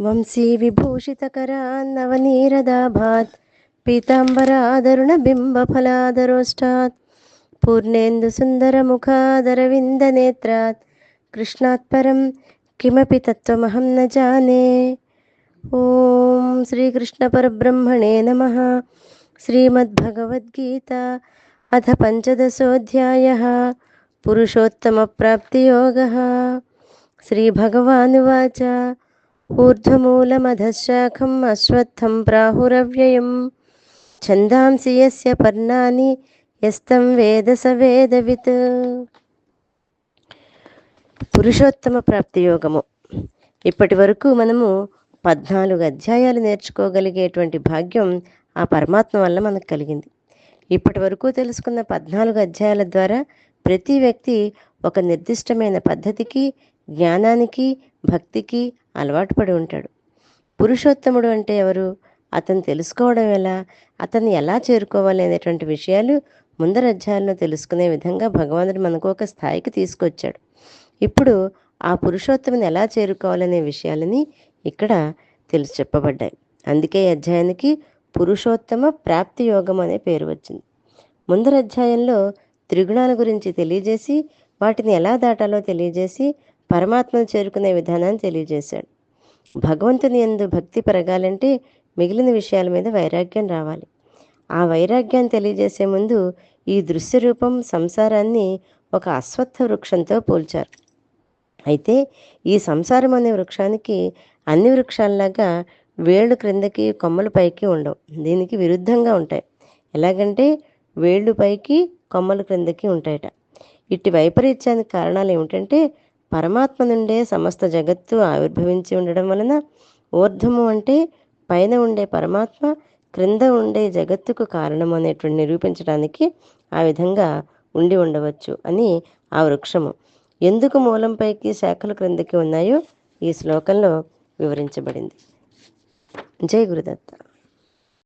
వంశీ విభూషితకరా నవనీరదాభాత్ పీతాంబరాదరుణ బింబఫలాదరోష్టాత్ పూర్ణేందు సుందరముఖాదరవిందనేత్రాత్ కృష్ణాత్పరం కిమపి తత్వమహం న జానే. ఓం శ్రీకృష్ణపరబ్రహ్మణే నమ. శ్రీమద్భగవద్గీత అథ పంచదశోధ్యాయ. పురుషోత్తమప్రాప్తియోగ. శ్రీభగవానువాచ. ऊर्ध्वमूलमधशाखम् अश्वत्थं प्राहुरव्ययम् छन्दांसि यस्य पर्णानि यस्तं वेद स వేదవిత్ పురుషోత్తమ ప్రాప్తి యోగము ఇప్పటి వరకు మనము పద్నాలుగు అధ్యాయాలు నేర్చుకోగలిగేటువంటి భాగ్యం ఆ పరమాత్మ వల్ల మనకు కలిగింది ఇప్పటి వరకు తెలుసుకున్న పద్నాలుగు అధ్యాయాల ద్వారా ప్రతి వ్యక్తి ఒక నిర్దిష్టమైన పద్ధతికి జ్ఞానానికి భక్తికి అలవాటు పడి ఉంటాడు. పురుషోత్తముడు అంటే ఎవరు? అతను తెలుసుకోవడం ఎలా? అతన్ని ఎలా చేరుకోవాలి అనేటువంటి విషయాలు ముందర అధ్యాయంలో తెలుసుకునే విధంగా భగవానుడు మనకు ఒక స్థాయికి తీసుకొచ్చాడు. ఇప్పుడు ఆ పురుషోత్తముని ఎలా చేరుకోవాలనే విషయాలని ఇక్కడ తెలుసు చెప్పబడ్డాయి. అందుకే ఈ అధ్యాయానికి పురుషోత్తమ ప్రాప్తి యోగం అనే పేరు వచ్చింది. ముందర అధ్యాయంలో త్రిగుణాల గురించి తెలియజేసి వాటిని ఎలా దాటాలో తెలియజేసి పరమాత్మను చేరుకునే విధానాన్ని తెలియజేశాడు. భగవంతుని ఎందు భక్తి పెరగాలంటే మిగిలిన విషయాల మీద వైరాగ్యం రావాలి. ఆ వైరాగ్యాన్ని తెలియజేసే ముందు ఈ దృశ్య రూపం సంసారాన్ని ఒక అశ్వత్థ వృక్షంతో పోల్చారు. అయితే ఈ సంసారం అనే వృక్షానికి అన్ని వృక్షాల్లాగా వేళ్ళు క్రిందకి కొమ్మలు పైకి ఉండవు. దీనికి విరుద్ధంగా ఉంటాయి. ఎలాగంటే వేళ్ళు పైకి కొమ్మలు క్రిందకి ఉంటాయట. ఇట్టి వైపరీత్యానికి కారణాలు ఏమిటంటే పరమాత్మ నుండే సమస్త జగత్తు ఆవిర్భవించి ఉండడం వలన ఊర్ధము అంటే పైన ఉండే పరమాత్మ క్రింద ఉండే జగత్తుకు కారణం అనేటువంటి నిరూపించడానికి ఆ విధంగా ఉండి ఉండవచ్చు అని ఆ వృక్షము. ఎందుకు మూలంపైకి శాఖలు క్రిందకి ఉన్నాయో ఈ శ్లోకంలో వివరించబడింది. జై గురుదత్త.